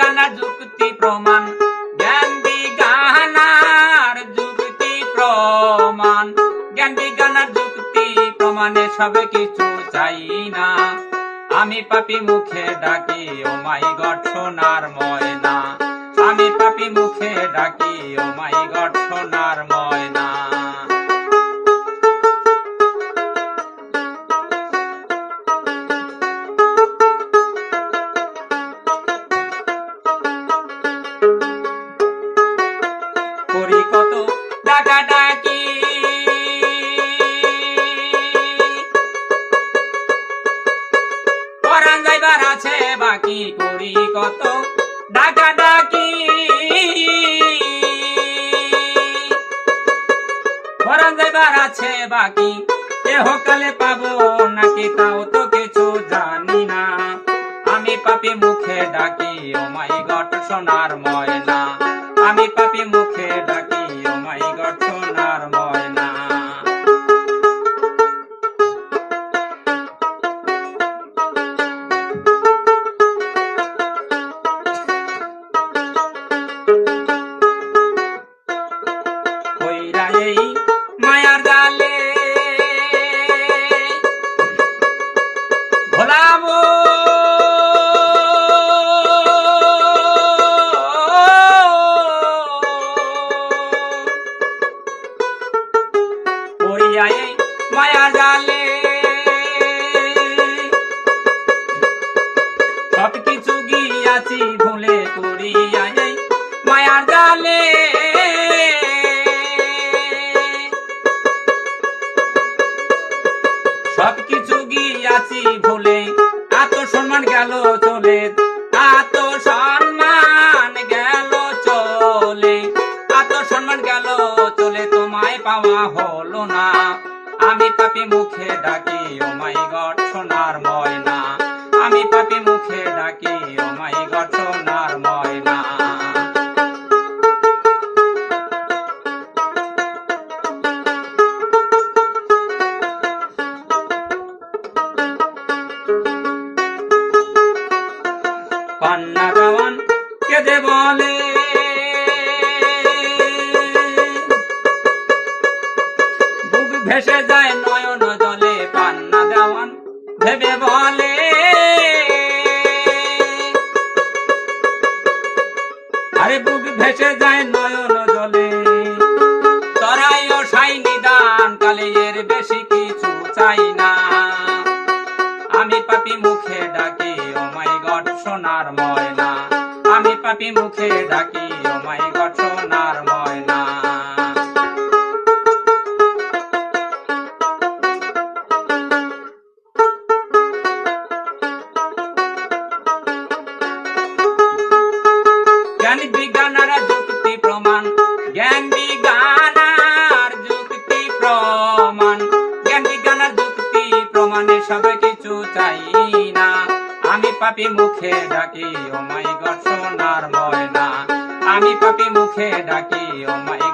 বিজ্ঞানার যুক্তি প্রমাণ। জ্ঞান বিজ্ঞানার যুক্তি প্রমাণ। জ্ঞান বিজ্ঞানার যুক্তি প্রমাণে সবে কিছু চাই না। আমি পাপি মুখে ডাকি, ও মাই গঠনার ময়না। আমি পাপি মুখে ডাকি, ও মাই গড করি কত ডাকা ডাকি পরাণ যাইবার আছে বাকি করি কত ডাকা ডাকি পরাণ যাইবার আছে বাকি এহকালে পাবো নাকি তাও তো কিছু জানি না। আমি পাপি মুখে ডাকি, ও মাই গট সোনার এই মায়ার জালে। সব কিছু গিয়াছি ভুলে করিয়া এই মায়ার জালে। সব কিছু গিয়াছি ভুলে এত সম্মান গেল চলে এত সম্মান গেল চলে এত সম্মান গেল চলে। পাওয়া হলো না। আমি পাপি মুখে ডাকি, ও মাই গড, সোনার ময়না। আমি পাপি মুখে ডাকি, ও মাই গড, সোনার ময়না। পান্না দেওয়ান কেঁদে বলে আরে বুক ভেসে যায় নয়ন জলে। তরাই ও সাই নিদান, কালে এর বেশি কিছু চাই না। আমি পাপি মুখে ডাকি, ও মাই গড, সোনার ময়না। আমি পাপি মুখে ডাকি, ও মাই গড, সোনার পাপি মুখে ডাকি ও মাই গড সোনার ময়না। আমি পাপি মুখে ডাকি ও মাই